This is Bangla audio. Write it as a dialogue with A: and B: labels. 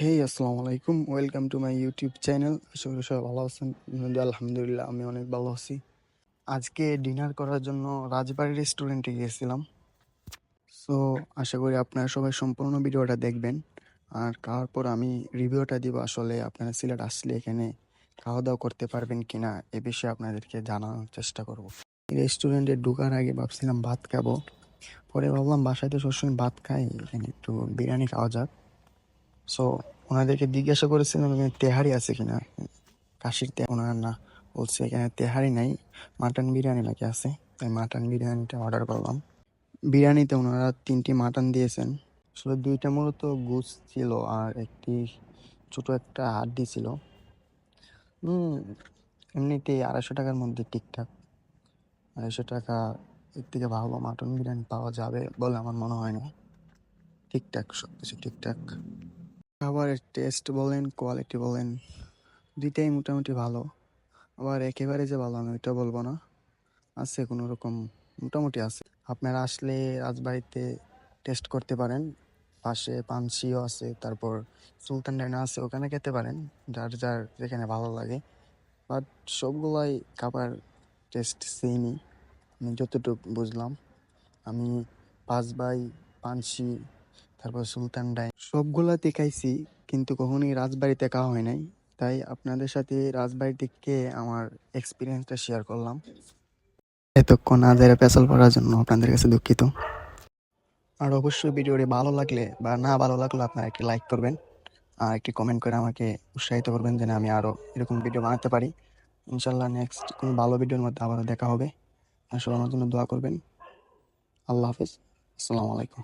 A: হেই আসসালামু আলাইকুম welcome to my YouTube channel আশা করি সবাই ভালো আছেন। আলহামদুলিল্লাহ, আমি অনেক ভালো আছি। আজকে ডিনার করার জন্য রাজবাড়ি রেস্টুরেন্টে গিয়েছিলাম। সো আশা করি আপনারা সবাই সম্পূর্ণ ভিডিওটা দেখবেন। আর খাওয়ার পর আমি রিভিউটা দিব আসলে আপনারা সিলেট আসলে এখানে খাওয়া দাওয়া করতে পারবেন কিনা এ বিষয়ে আপনাদেরকে জানানোর চেষ্টা করব। রেস্টুরেন্টে ঢোকার আগে ভাবছিলাম ভাত খাব। পরে ভাবলাম বাসায় তো সবসময় ভাত খাই এখানে একটু বিরিয়ানি খাওয়া যাক। সো ওনাদেরকে জিজ্ঞাসা করেছিলাম এখানে তেহারি আছে কিনা? কাশির তে ওনার, না। বলছে, এখানে তেহারি নাই। মাটন বিরিয়ানি নাকি আছে? তাই মাটন বিরিয়ানিটা অর্ডার করলাম। বিরিয়ানিতে ওনারা তিনটি মাটন দিয়েছেন। আসলে দুইটা মূলত গুস ছিল আর একটি ছোট একটা হাড্ডি ছিল। এমনিতে আড়াইশো টাকার মধ্যে ঠিকঠাক। আড়াইশো টাকা, এর থেকে ভালো মাটন বিরিয়ানি পাওয়া যাবে বলে আমার মনে হয় না। ঠিকঠাক সব কিছু ঠিকঠাক। খাবারের টেস্ট বলেন কোয়ালিটি বলেন, দুইটাই মোটামুটি ভালো। আবার একেবারে যে ভালো আমি ওইটা বলব না। আছে কোনো রকম, মোটামুটি আছে। আপনারা আসলে রাজবাড়িতে টেস্ট করতে পারেন। পাশে পানসিও আছে, তারপর সুলতান ডাইনা আছে, ওখানে খেতে পারেন, যার যার যেখানে ভালো লাগে। বাট সবগুলাই খাবার টেস্ট সেমই আমি যতটুকু বুঝলাম। আমি পাঁচ বাই পানসি তারপর সুলতান ডাইন। সবগুলাতে খাইছি, কিন্তু কখনোই রাজবাড়িতে খাওয়া হয় নাই। তাই আপনাদের সাথে রাজবাড়ি থেকে আমার এক্সপিরিয়েন্সটা শেয়ার করলাম। এতক্ষণ আদের পেছাল পড়ার জন্য আপনাদের কাছে দুঃখিত। আর অবশ্যই ভিডিওটি ভালো লাগলে বা না ভালো লাগলে আপনারা একটি লাইক করবেন, আর একটি কমেন্ট করে আমাকে উৎসাহিত করবেন যেন আমি আরও এরকম ভিডিও বানাতে পারি। ইনশাল্লাহ নেক্সট কোনো ভালো ভিডিওর মধ্যে আবারও দেখা হবে। সবাই আমার জন্য দোয়া করবেন। আল্লাহ হাফেজ। আসসালামু আলাইকুম।